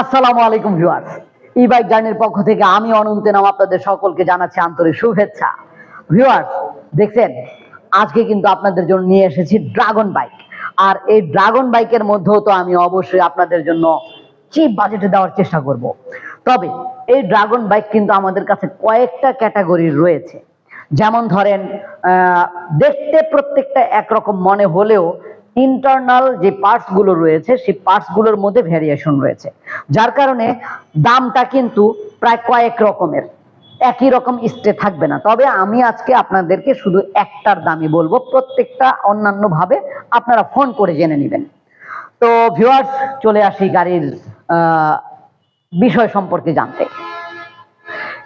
আসসালামু আলাইকুম ভিউয়ার্স। ই বাইক জার্নির পক্ষ থেকে আমি অনন্ত নাম আপনাদের সকলকে জানাচ্ছি আন্তরিক শুভেচ্ছা। ভিউয়ার্স, দেখছেন? আজকে কিন্তু আপনাদের জন্য নিয়ে এসেছি ড্রাগন বাইক আর এই ড্রাগন বাইকের মধ্যেও তো আমি অবশ্যই আপনাদের জন্য চিপ বাজেটে দেওয়ার চেষ্টা করব। তবে এই ড্রাগন বাইক কিন্তু আমাদের কাছে কয়েকটা ক্যাটাগরি রয়েছে। যেমন ধরেন দেখতে প্রত্যেকটা একরকম মনে হলেও ইন্টারনাল যে পার্টসগুলো রয়েছে, সেই পার্টসগুলোর মধ্যে ভ্যারিয়েশন রয়েছে। যার কারণে দামটা কিন্তু প্রায় কয়েক রকমের। একই রকম স্টে থাকবে না। তবে আমি আজকে আপনাদেরকে শুধু একটার দামই বলব। প্রত্যেকটা অন্যান্য ভাবে আপনারা ফোন করে জেনে নেবেন। তো ভিউয়ার্স চলে আসি গাড়ির বিষয় সম্পর্কে জানতে।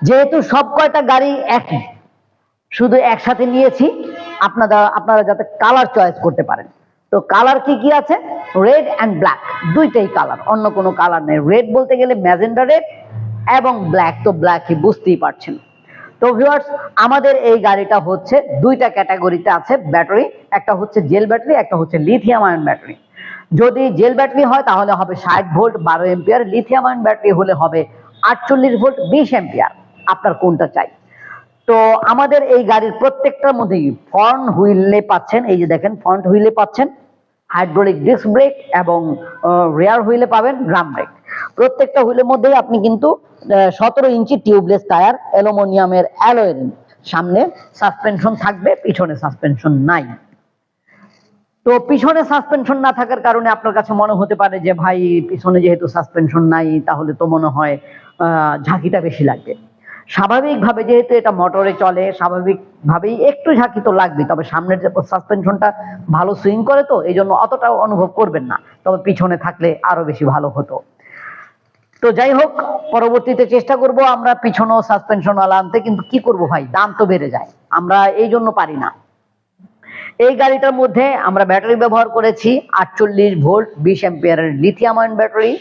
যেহেতু সব কয়টা গাড়ি একই, শুধু একসাথে নিয়েছি, আপনারা আপনারা যাতে কালার চয়েস করতে পারেন। তো কালার কি কি আছে? রেড অ্যান্ড ব্ল্যাক দুইটাই কালার অন্য কোনো কালার নেই। রেড বলতে গেলে ম্যাজেন্ডা রেড এবং ব্ল্যাক তো ব্ল্যাকই বুঝতেই পারছেন। তো ভিউয়ার্স আমাদের এই গাড়িটা হচ্ছে দুইটা ক্যাটাগরিতে আছে ব্যাটারি একটা হচ্ছে জেল ব্যাটারি একটা হচ্ছে লিথিয়াম আয়ন ব্যাটারি যদি জেল ব্যাটারি হয়, তাহলে হবে ষাট ভোল্ট বারো এম্পিয়ার লিথিয়াম আয়ন ব্যাটারি হলে হবে আটচল্লিশ ভোল্ট বিশ এম্পিয়ার আপনার কোনটা চাই? তো আমাদের এই গাড়ির প্রত্যেকটার মধ্যেই ফ্রন্ট হুইলে পাচ্ছেন, এই যে দেখেন ফ্রন্ট হুইলে পাচ্ছেন। হাইড্রোলিক ডিস্ক ব্রেক এবং রেয়ার হুইলে পাবেন ড্রাম ব্রেক প্রত্যেকটা হুইলের মধ্যেই আপনি কিন্তু সতেরো ইঞ্চি টিউবলেস টায়ার অ্যালুমিনিয়ামের অ্যালোয় সামনে সাসপেনশন থাকবে, পিছনে সাসপেনশন নাই। তো পিছনে সাসপেনশন না থাকার কারণে আপনার কাছে মনে হতে পারে যে, ভাই, পিছনে যেহেতু সাসপেনশন নাই, তাহলে তো মনে হয় ঝাঁকিটা বেশি লাগবে। স্বাভাবিকভাবে যেহেতু এটা মোটরে চলে, স্বাভাবিকভাবেই একটু ঝাঁকি তো লাগবে তবে সামনের যে সাসপেনশনটা ভালো সুইং করে তো, এই জন্য অতটাও অনুভব করবেন না, তবে পিছনে থাকলে আরও বেশি ভালো হতো। তো যাই হোক, পরবর্তীতে চেষ্টা করব আমরা পিছনেও সাসপেনশন ওয়ালা আনতে, কিন্তু কি করব ভাই? দাম তো বেড়ে যায়, আমরা এই জন্য পারি না। এই গাড়িটার মধ্যে আমরা ব্যাটারি ব্যবহার করেছি আটচল্লিশ ভোল্ট বিশ এম্পিয়ারের লিথিয়াম আয়ন ব্যাটারি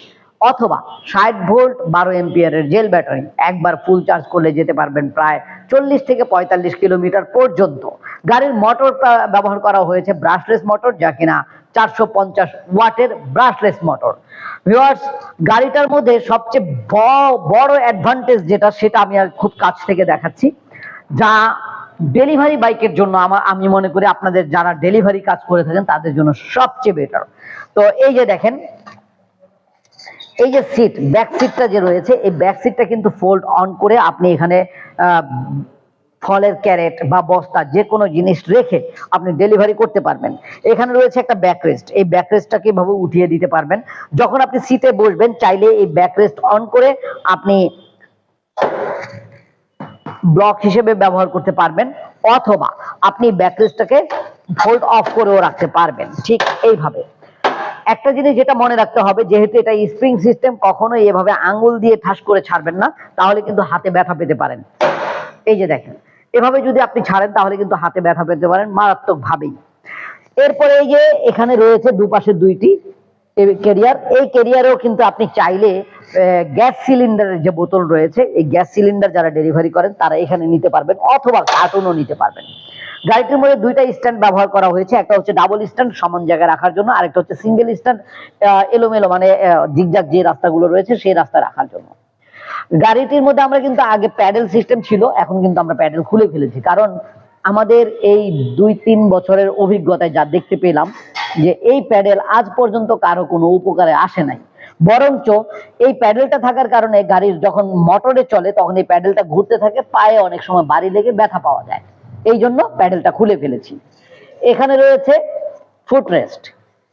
অথবা ষাট ভোল্ট বারো এম্পিয়ারের জেল ব্যাটারি একবার ফুল চার্জ করলে যেতে পারবেন প্রায় চল্লিশ থেকে পঁয়তাল্লিশ কিলোমিটার পর্যন্ত। গাড়ির মোটর ব্যবহার করা হয়েছে ব্রাশলেস মোটর যা কিনা চারশো পঞ্চাশ ওয়াটের ব্রাশলেস মোটর ভিউয়ার্স গাড়িটার মধ্যে সবচেয়ে বড় অ্যাডভান্টেজ যেটা, সেটা আমি আর খুব কাছ থেকে দেখাচ্ছি। যা ডেলিভারি বাইকের জন্য আমার আমি মনে করি আপনাদের যারা ডেলিভারি কাজ করে থাকেন, তাদের জন্য সবচেয়ে বেটার তো এই যে দেখেন এই যে সিট ব্যাক সিটটা যে রয়েছে, এই ব্যাক সিটটা কিন্তু ফোল্ড অন করে আপনি এখানে ফলের ক্যারেট বা বস্তা যে কোনো জিনিস রেখে আপনি ডেলিভারি করতে পারবেন। এখানে রয়েছে একটা ব্যাকরেস্ট এই ব্যাকরেস্টটাকে এভাবে উঠিয়ে দিতে পারবেন। যখন আপনি সিটে বসবেন, চাইলে এই ব্যাকরেস্ট অন করে আপনি ব্লক হিসেবে ব্যবহার করতে পারবেন, অথবা আপনি ব্যাকরেস্টটাকে ফোল্ড অফ করেও রাখতে পারবেন, ঠিক এইভাবে। একটা জিনিস যেটা মনে রাখতে হবে, যেহেতু এটা স্প্রিং সিস্টেম কখনোই এভাবে আঙ্গুল দিয়ে ঠাস করে ছাড়বেন না, তাহলে কিন্তু হাতে ব্যথা পেতে পারেন। এই যে দেখেন, এভাবে যদি আপনি ছাড়েন, তাহলে কিন্তু হাতে ব্যথা পেতে পারেন মারাত্মক ভাবেই এরপরে এই যে এখানে রয়েছে দুপাশে দুইটি ক্যারিয়ার এই ক্যারিয়ারেও কিন্তু আপনি চাইলে গ্যাস সিলিন্ডারের যে বোতল রয়েছে, এই গ্যাস সিলিন্ডার যারা ডেলিভারি করেন, তারা এখানে নিতে পারবেন, অথবা কার্টুনও নিতে পারবেন। গাড়িটির মধ্যে দুইটা স্ট্যান্ড ব্যবহার করা হয়েছে। একটা হচ্ছে ডাবল স্ট্যান্ড সমান জায়গায় রাখার জন্য, আরেকটা হচ্ছে সিঙ্গেল স্ট্যান্ড এলোমেলো মানে জিগজাগ যে রাস্তাগুলো রয়েছে সেই রাস্তা রাখার জন্য। গাড়িটির মধ্যে আমরা কিন্তু আগে প্যাডেল সিস্টেম ছিল, এখন কিন্তু আমরা প্যাডেল খুলে ফেলেছি। কারণ আমাদের এই দুই তিন বছরের অভিজ্ঞতায় যা দেখতে পেলাম, যে এই প্যাডেল আজ পর্যন্ত কারও কোনো উপকারে আসে নাই। বরঞ্চ এই প্যাডেলটা থাকার কারণে গাড়ির যখন মোটরে চলে, তখন এই প্যাডেলটা ঘুরতে থাকে, পায়ে অনেক সময় বাড়ি লেগে ব্যথা পাওয়া যায়। এই জন্য প্যাডেলটা খুলে ফেলেছি। এখানে রয়েছে ফুটরেস্ট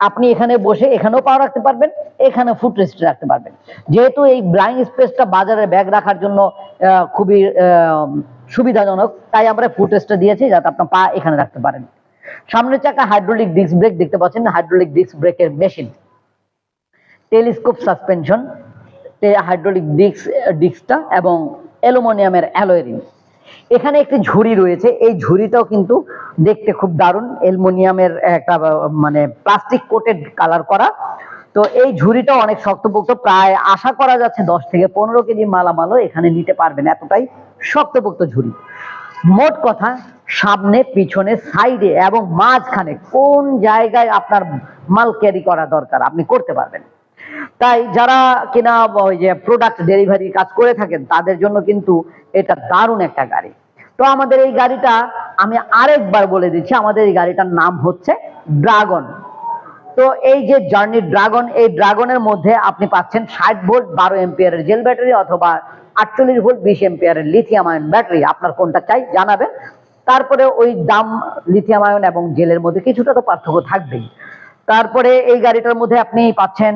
আপনি এখানে বসে এখানেও পা রাখতে পারবেন, এখানে ফুটরেস্ট রাখতে পারবেন। যেহেতু এই ব্লাইন্ড স্পেসটা বাজারে ব্যাগ রাখার জন্য খুবই সুবিধাজনক, তাই আমরা ফুটরেস্টটা দিয়েছি যাতে আপনার পা এখানে রাখতে পারেন। সামনের চাকা হাইড্রোলিক ডিস্ক ব্রেক দেখতে পাচ্ছেন, হাইড্রোলিক ডিস্ক ব্রেকের machine. Telescope suspension hydraulic disc, ডিস্কটা এবং অ্যালুমিনিয়ামের অ্যালয় রিং এখানে একটি ঝুড়ি রয়েছে। এই ঝুড়িটাও কিন্তু দেখতে খুব দারুণ। অ্যালুমিনিয়ামের একটা মানে প্লাস্টিক কোটেড কালার করা। তো এই ঝুড়িটাও অনেক শক্তপোক্ত, প্রায় আশা করা যাচ্ছে দশ থেকে পনেরো কেজি মালামালও এখানে নিতে পারবেন। এতটাই শক্তপোক্ত ঝুড়ি। মোট কথা, সামনে, পিছনে, সাইডে এবং মাঝখানে কোন জায়গায় আপনার মাল ক্যারি করা দরকার, আপনি করতে পারবেন। তাই যারা কিনা ওই যে প্রোডাক্ট ডেলিভারি কাজ করে থাকেন, তাদের জন্য কিন্তু এটা দারুণ একটা গাড়ি। তো আমাদের এই গাড়িটা আমি আরেকবার বলে দিচ্ছি, আমাদের এই গাড়িটার নাম হচ্ছে ড্রাগন তো এই যে জার্নি ড্রাগন এই ড্রাগনের মধ্যে আপনি পাচ্ছেন ষাট ভোল্ট বারো এম্পিয়ারের জেল ব্যাটারি অথবা আটচল্লিশ ভোল্ট বিশ এম্পিয়ারের লিথিয়াম আয়ন ব্যাটারি আপনার কোনটা চাই জানাবেন। তারপরে ওই দাম লিথিয়াম আয়ন এবং জেলের মধ্যে কিছুটা তো পার্থক্য থাকবেই। তারপরে এই গাড়িটার মধ্যে আপনি পাচ্ছেন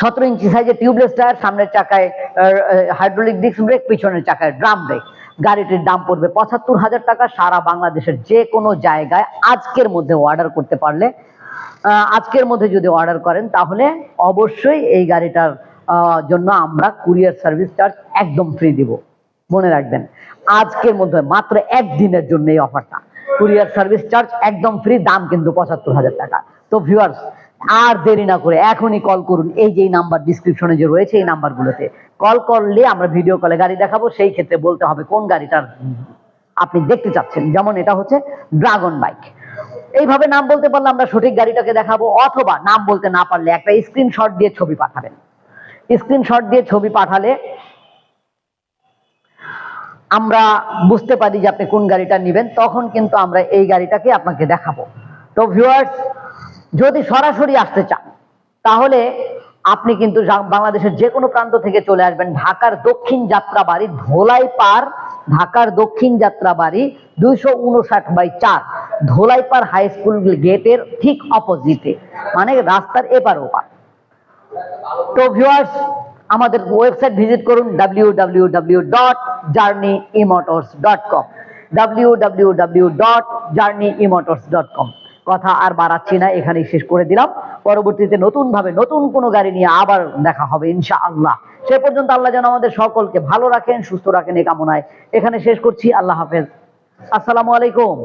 সতেরো ইঞ্চি সাইজের টিউবলেস টায়ার সামনের চাকায় হাইড্রোলিক ডিস্ক ব্রেক পিছনের চাকায় ড্রাম ব্রেক গাড়িটির দাম পড়বে পঁচাত্তর হাজার টাকা। সারা বাংলাদেশের যে কোনো জায়গায় আজকের মধ্যে অর্ডার করতে পারলে আজকের মধ্যে যদি অর্ডার করেন, তাহলে অবশ্যই এই গাড়িটার জন্য আমরা কুরিয়ার সার্ভিস চার্জ একদম ফ্রি দিব। মনে রাখবেন, আজকের মধ্যে মাত্র একদিনের জন্য এই অফারটা কুরিয়ার সার্ভিস চার্জ একদম ফ্রি দাম কিন্তু পঁচাত্তর হাজার টাকা। তো ভিউয়ার্স আর দেরি না করে এখনই কল করুন। এই যে নাম্বার ডিসক্রিপশনে যে রয়েছে এই নাম্বারগুলোতে কল করলে আমরা ভিডিও কলে গাড়ি দেখাবো, সেই ক্ষেত্রে বলতে হবে কোন গাড়িটার আপনি দেখতে চাচ্ছেন। যেমন এটা হচ্ছে ড্রাগন বাইক এইভাবে নাম বলতে পারলে আমরা সঠিক গাড়িটাকে দেখাবো, অথবা নাম বলতে না পারলে একটা স্ক্রিনশট দিয়ে ছবি পাঠাবেন। স্ক্রিনশট দিয়ে ছবি পাঠালে আমরা বুঝতে পারি যে আপনি কোন গাড়িটা নেবেন, তখন কিন্তু আমরা এই গাড়িটাকে আপনাকে দেখাবো। তো ভিউয়ার্স যদি সরাসরি আসতে চান, তাহলে আপনি কিন্তু বাংলাদেশের যে কোনো প্রান্ত থেকে চলে আসবেন। ঢাকার দক্ষিণ যাত্রাবাড়ি ধোলাই পার ঢাকার দক্ষিণ যাত্রাবাড়ি দুইশো উনষাট বাই চার। ধোলাইপার হাই স্কুল গেটের ঠিক অপোজিটে মানে রাস্তার এপার ওপার। তো ভিউয়ার্স আমাদের ওয়েবসাইট ভিজিট করুন W W W dot Journey eMotors dot com. W W W dot Journey eMotors dot com. কথা আর বাড়াচ্ছি না, এখানেই শেষ করে দিলাম। পরবর্তীতে নতুন ভাবে নতুন কোনো গাড়ি নিয়ে আবার দেখা হবে ইনশা আল্লাহ সে পর্যন্ত আল্লাহ যেন আমাদের সকলকে ভালো রাখেন, সুস্থ রাখেন এই কামনায়। এখানে শেষ করছি, আল্লাহ হাফেজ। আসসালামু আলাইকুম।